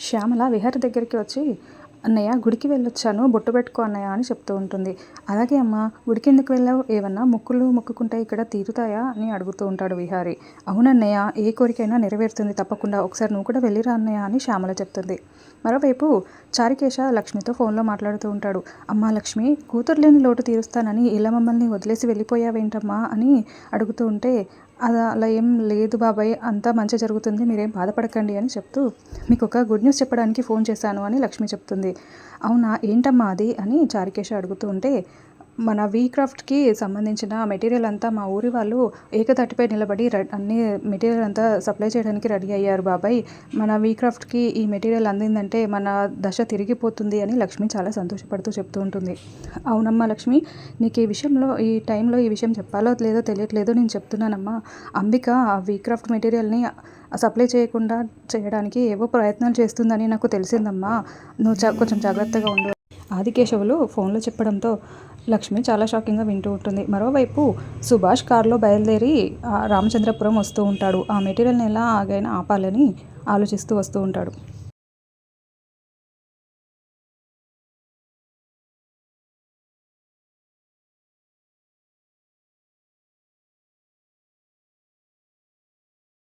శ్యామల విహారి దగ్గరికి వచ్చి అన్నయ్య గుడికి వెళ్ళొచ్చాను బొట్టు పెట్టుకో అన్నయ్య అని చెప్తూ ఉంటుంది. అలాగే అమ్మ గుడికి ఎందుకు వెళ్ళావు? ఏమన్నా మొక్కులు మొక్కుకుంటే ఇక్కడ తీరుతాయా? అని అడుగుతూ ఉంటాడు విహారి. అవునన్నయ్య ఏ కోరికైనా నెరవేరుతుంది తప్పకుండా ఒకసారి నువ్వు కూడా వెళ్ళిరా అన్నయ్య అని శ్యామల చెప్తుంది. మరోవైపు చారికేశ లక్ష్మితో ఫోన్లో మాట్లాడుతూ ఉంటాడు. అమ్మా లక్ష్మి కూతురు లేని లోటు తీరుస్తానని ఇలా మమ్మల్ని వదిలేసి వెళ్ళిపోయావేంటమ్మా? అని అడుగుతూ ఉంటే అది అలా ఏం లేదు బాబాయ్ అంతా మంచి జరుగుతుంది మీరేం బాధపడకండి అని చెప్తూ మీకు ఒక గుడ్ న్యూస్ చెప్పడానికి ఫోన్ చేశాను అని లక్ష్మి చెప్తుంది. అవునా ఏంటమ్మా అది అని చారికేశ అడుగుతూ ఉంటే మన వీ క్రాఫ్ట్కి సంబంధించిన మెటీరియల్ అంతా మా ఊరి వాళ్ళు ఏకతటిపై నిలబడి అన్ని మెటీరియల్ అంతా సప్లై చేయడానికి రెడీ అయ్యారు బాబాయ్. మన వీ క్రాఫ్ట్కి ఈ మెటీరియల్ అందిందంటే మన దశ తిరిగిపోతుంది అని లక్ష్మి చాలా సంతోషపడుతూ చెప్తూ ఉంటుంది. అవునమ్మా లక్ష్మి నీకు ఈ విషయంలో ఈ టైంలో ఈ విషయం చెప్పాలో లేదో తెలియట్లేదు నేను చెప్తున్నానమ్మా. అంబిక ఆ వీ క్రాఫ్ట్ మెటీరియల్ని సప్లై చేయకుండా చేయడానికి ఏవో ప్రయత్నాలు చేస్తుందని నాకు తెలిసిందమ్మా. నువ్వు కొంచెం జాగ్రత్తగా ఉండు. ఆదికేశవులు ఫోన్లో చెప్పడంతో లక్ష్మి చాలా షాకింగ్గా వింటూ ఉంటుంది. మరోవైపు సుభాష్ కారులో బయలుదేరి రామచంద్రపురం వస్తూ ఉంటాడు. ఆ మెటీరియల్ని ఎలా ఆగైనా ఆపాలని ఆలోచిస్తూ వస్తూ ఉంటాడు.